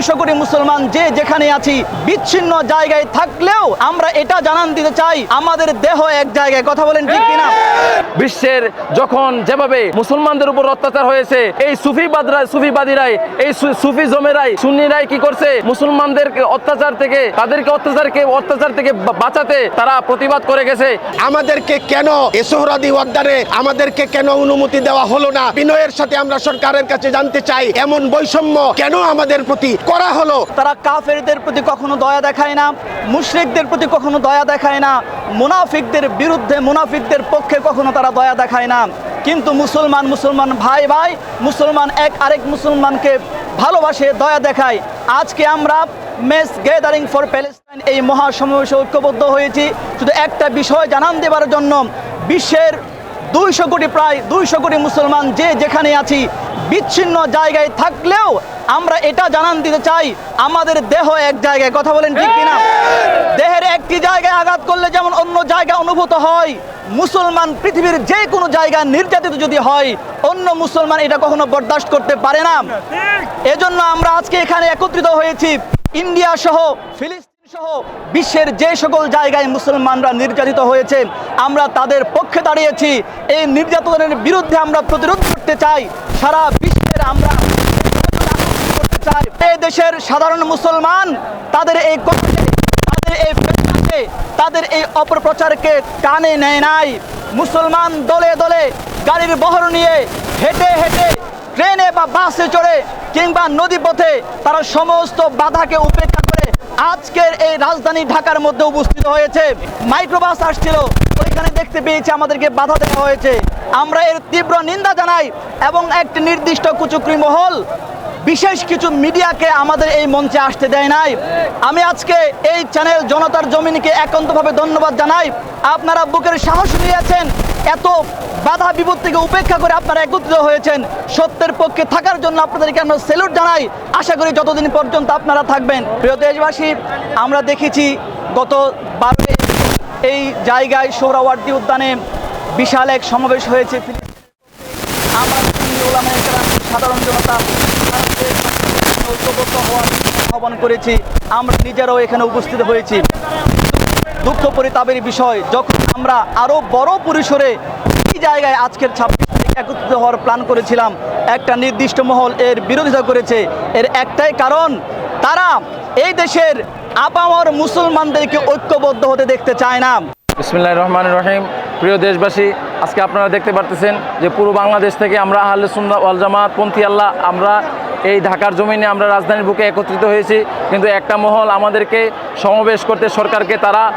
দুইশো কোটি মুসলমান যে যেখানে আছি বিচ্ছিন্ন জায়গায় থাকলেও আমরা এটা জানান দিতে চাই আমাদের দেহ এক জায়গায়। কথা বলেন ঠিক কিনা? বিশ্বের যখন যেভাবে মুসলমানদের উপর অত্যাচার হয়েছে এই সুফিবাদরা সুফিবাদীরাই এই সু- সুফি জমেরাই সুন্নিরাই কি করছে? মুসলমানদের অত্যাচার থেকে তাদেরকে অত্যাচারকে অত্যাচার থেকে বাঁচাতে তারা প্রতিবাদ করে গেছে। আমাদেরকে কেন এ সোহরাদি ওয়াদ্দারে আমাদেরকে কেন অনুমতি দেওয়া হলো না? বিনয়ের সাথে আমরা সরকারের কাছে জানতে চাই এমন বৈষম্য কেন আমাদের প্রতি করা হলো। তারা কাফেরদের প্রতি কখনো দয়া দেখায় না, মুশরিকদের প্রতি কখনো দয়া দেখায় না, মুনাফিকদের বিরুদ্ধে মুনাফিকদের পক্ষে কখনো তারা দয়া দেখায় না। কিন্তু মুসলমান মুসলমান ভাই ভাই, মুসলমান এক আরেক মুসলমানকে ভালোবাসে, দয়া দেখায়। আজকে আমরা মেস গ্যাদারিং ফর প্যালেস্টাইন এই মহাসমাবেশে ঐক্যবদ্ধ হয়েছি। শুধু একটা বিষয় জানান দেবার জন্য, বিশ্বের দুইশো কোটি প্রায় দুইশো কোটি মুসলমান যে যেখানে আছি, বিচ্ছিন্ন জায়গায় থাকলেও আমরা এটা জানান দিতে চাই, আমাদের দেহ এক জায়গায়। কথা বলেন ঠিক কিনা? দেহের একটি জায়গায় আঘাত করলে যেমন অন্য জায়গা অনুভূত হয়, মুসলমান পৃথিবীর যে কোনো জায়গা নির্যাতিত যদি হয়, অন্য মুসলমান এটা কখনো বরদাস্ত করতে পারে না। এজন্য আমরা আজকে এখানে একত্রিত হয়েছি, ইন্ডিয়া সহ ফিলিস্তিন সহ বিশ্বের যে সকল জায়গায় মুসলমানরা নির্যাতিত হয়েছে, আমরা তাদের পক্ষে দাঁড়িয়েছি। এই নির্যাতনের বিরুদ্ধে আমরা প্রতিরোধ করতে চাই। সারা বিশ্বের আমরা করতে দেশের সাধারণ মুসলমান, তাদের এই তাদের এই তাদের এই অপপ্রচারকে টানে নেয় নাই। মুসলমান দলে দলে গাড়ির বহর নিয়ে হেঁটে হেঁটে ট্রেনে বা বাসে চড়ে কিংবা নদীপথে তারা সমস্ত বাধাকে উপেক্ষা আজকের এই রাজধানী ঢাকার মধ্যে উপস্থিত হয়েছে। মাইক্রোবাস আসছিল। ওইখানে দেখতে পেয়েছি আমাদেরকে বাধা দেওয়া হয়েছে। আমরা এর তীব্র নিন্দা জানাই এবং একটি নির্দিষ্ট কুচুকরি মহল, বিশেষ কিছু মিডিয়াকে আমাদের এই মঞ্চে আসতে দেয় নাই। আমি আজকে এই চ্যানেল জনতার জমিনকে একান্তভাবে ধন্যবাদ জানাই। আপনারা বুকের সাহস নিয়েছেন। এত বাধা বিপত্তিকে উপেক্ষা করে আপনারা একত্রিত হয়েছেন। সত্যের পক্ষে থাকার জন্য আপনাদেরকে আমরা সেলুট জানাই। আশা করি যতদিন পর্যন্ত আপনারা থাকবেন। প্রিয় দেশবাসী, আমরা দেখেছি গত বারোই এই জায়গায় সৌরাওয়ার্দী উদ্যানে বিশাল এক সমাবেশ হয়েছে। আমরা সাধারণ জনতা আহ্বান করেছি। আমরা নিজেরাও এখানে উপস্থিত হয়েছি। দুঃখ পরিতাপের বিষয়, যখন আমরা আরও বড় পরিসরে এই জায়গায় আজকের ছাব্বিশ তারিখ একত্রিত হওয়ার প্ল্যান করেছিলাম। একটা নির্দিষ্ট মহল এর বিরোধিতা করেছে। এর একটাই কারণ, তারা এই দেশের আপামর মুসলমানদেরকে ঐক্যবদ্ধ হতে দেখতে চায় না। বিসমিল্লাহ রহমান রহিম। প্রিয় দেশবাসী, আজকে আপনারা দেখতে পারতেছেন যে পুরো বাংলাদেশ থেকে আমরা আহলে সুন্দর ওয়াল জামাত, পন্থী আল্লাহ, আমরা এই ঢাকার জমিনে আমরা রাজধানীর বুকে একত্রিত হয়েছি। কিন্তু একটা মহল আমাদেরকে সমাবেশ করতে সরকারকে তারা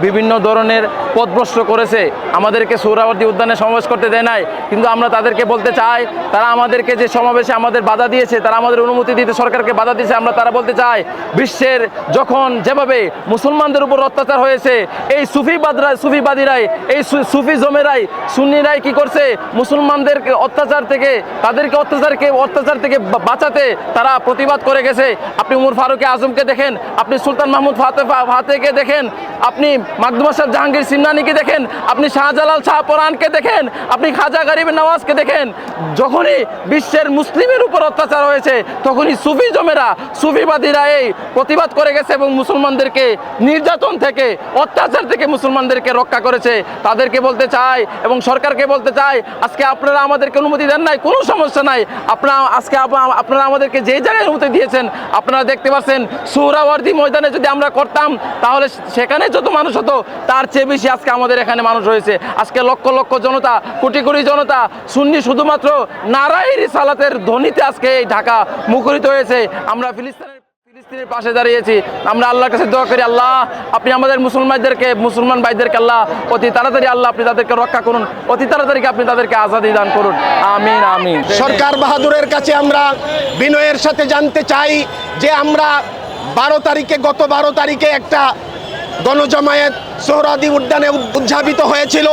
বিভিন্ন ধরনের পথভ্রষ্ট করেছে। আমাদেরকে সৌরাবর্তী উদ্যানে সমাবেশ করতে দেয় নাই। কিন্তু আমরা তাদেরকে বলতে চাই, তারা আমাদেরকে যে সমাবেশে আমাদের বাধা দিয়েছে, তারা আমাদের অনুমতি দিতে সরকারকে বাধা দিয়েছে, আমরা তারা বলতে চাই, বিশ্বের যখন যেভাবে মুসলমানদের উপর অত্যাচার হয়েছে, এই সুফিবাদরা সুফিবাদীরাই এই সুফি জমেরাই, সুন্নিরাই কি করছে? মুসলমানদের অত্যাচার থেকে, তাদেরকে অত্যাচারকে অত্যাচার থেকে বা- বাঁচাতে তারা প্রতিবাদ করে গেছে। আপনি উমর ফারুকে আজমকে দেখেন, আপনি সুলতান মাহমুদ ফাতে ফাতেকে দেখেন, আপনি মাকদুমা সাহেব জাহাঙ্গীর সিমনানিকে দেখেন, আপনি শাহজালাল শাহ পরানকে দেখেন, আপনি খাজা গরিব নওয়াজকে দেখেন। যখনই বিশ্বের মুসলিমের উপর অত্যাচার হয়েছে, তখনই সুফি জমেরা, সুফিবাদীরা এই প্রতিবাদ করে গেছে এবং মুসলমানদেরকে নির্যাতন থেকে, অত্যাচার থেকে মুসলমানদেরকে রক্ষা করেছে। তাদেরকে বলতে চাই এবং সরকারকে বলতে চাই, আজকে আপনারা আমাদেরকে অনুমতি দেন নাই, কোনো সমস্যা নাই। আপনার আজকে আপ- আপনারা আমাদেরকে যে জায়গায় অনুমতি দিয়েছেন, আপনারা দেখতে পাচ্ছেন সুহরাওয়ার্দী ময়দানে যদি আমরা করতাম, তাহলে সেখানে যত মানুষ হতো, তার চেয়ে বেশি আজকে আমাদের এখানে মানুষ হয়েছে আজকে লক্ষ লক্ষ জনতা, কোটি কোটি জনতা, সুন্নি শুধুমাত্র নারায়ণ সালাতের ধ্বনিতে আজকে এই ঢাকা মুখরিত হয়েছে। আমরা ফিলিস্তিনের ফিলিস্তিনের পাশে দাঁড়িয়েছি। আমরা আল্লাহর কাছে দোয়া করি, আল্লাহ, আপনি আমাদের মুসলমানদেরকে, মুসলমান ভাইদেরকে আল্লাহ, অতি তাড়াতাড়ি আল্লাহ, আপনি তাদেরকে রক্ষা করুন। অতি তাড়াতাড়ি আপনি তাদেরকে আজাদি দান করুন। আমিন আমিন। সরকার বাহাদুরের কাছে আমরা বিনয়ের সাথে জানতে চাই যে আমরা বারো তারিখে, গত বারো তারিখে একটা গণজমায়েত সোহরাদি উদ্যানে উদ- উদযাপিত হয়েছিল।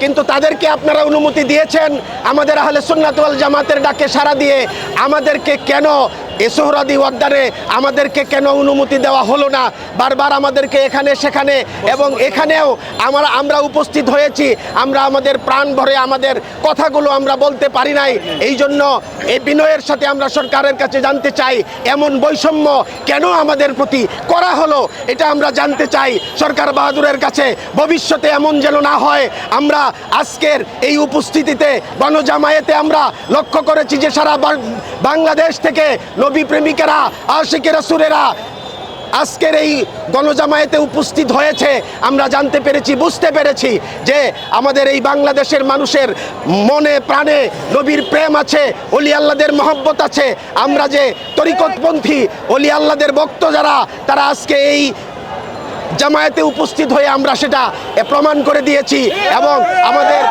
কিন্তু তাদেরকে আপনারা অনুমতি দিয়েছেন। আমাদের আহলে সুন্নাত ওয়াল জামাতের ডাকে সাড়া দিয়ে আমাদেরকে কেন এ সোহরাদি ওয়াদ্দারে আমাদেরকে কেন অনুমতি দেওয়া হলো না? বারবার আমাদেরকে এখানে, সেখানে এবং এখানেও আমরা আমরা উপস্থিত হয়েছি। আমরা আমাদের প্রাণ ভরে আমাদের কথাগুলো আমরা বলতে পারি নাই। এই জন্য এই বিনয়ের সাথে আমরা সরকারের কাছে জানতে চাই, এমন বৈষম্য কেন আমাদের প্রতি করা হলো, এটা আমরা জানতে চাই। সরকার বাহাদুরের কাছে ভবিষ্যতে এমন যেন না হয়, আমরা আজকের এই উপস্থিতিতে গণজামায়াতে আমরা লক্ষ্য করেছি যে সারা বাংলাদেশ থেকে নবী প্রেমিকেরা আশিকেরা সুরেরা আজকের এই গণজামায়াতে উপস্থিত হয়েছে, আমরা জানতে পেরেছি, বুঝতে পেরেছি যে আমাদের এই বাংলাদেশের মানুষের মনে, প্রাণে নবীর প্রেম আছে, অলি আল্লাদের মহব্বত আছে। আমরা যে তরিকতপন্থী, অলি আল্লাদের ভক্ত যারা, তারা আজকে এই জামায়াতে উপস্থিত হয়ে আমরা সেটা প্রমাণ করে দিয়েছি এবং আমাদের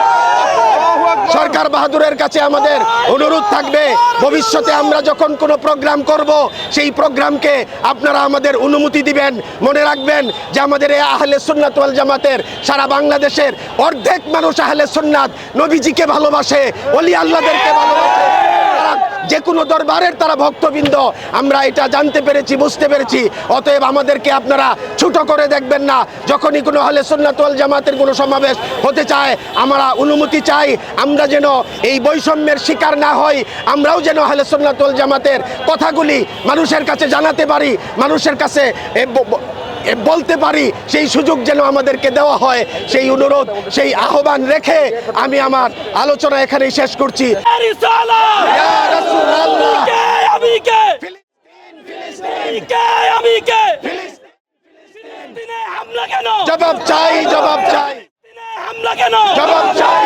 সরকার বাহাদুরের কাছে আমাদের অনুরোধ থাকবে। ভবিষ্যতে আমরা যখন কোনো প্রোগ্রাম করব সেই প্রোগ্রামকে আপনারা আমাদের অনুমতি দিবেন মনে রাখবেন যে আমাদের এই আহলে সুন্নাত ওয়াল জামাতের সারা বাংলাদেশের অর্ধেক মানুষ আহলে সুন্নাত নবীজিকে ভালোবাসে অলি আল্লাহদেরকে ভালোবাসে। যে কোনো দরবারের তারা ভক্তবৃন্দ, আমরা এটা জানতে পেরেছি, বুঝতে পেরেছি। অতএব আমাদেরকে আপনারা ছোট করে দেখবেন না। যখনই কোনো হলে সুন্নাতল জামাতের কোনো সমাবেশ হতে চায়, আমরা অনুমতি চাই, আমরা যেন এই বৈষম্যের শিকার না হই, আমরাও যেন হলে সুন্নাতল জামাতের কথাগুলি মানুষের কাছে জানাতে পারি, মানুষের কাছে বলতে পারি সেই সুযোগ যেন আমাদেরকে দেওয়া হয় সেই অনুরোধ সেই আহ্বান রেখে আমি আমার আলোচনা এখানেই শেষ করছি। জবাব চাই জবাব চাই। হামলা কেন? জবাব চাই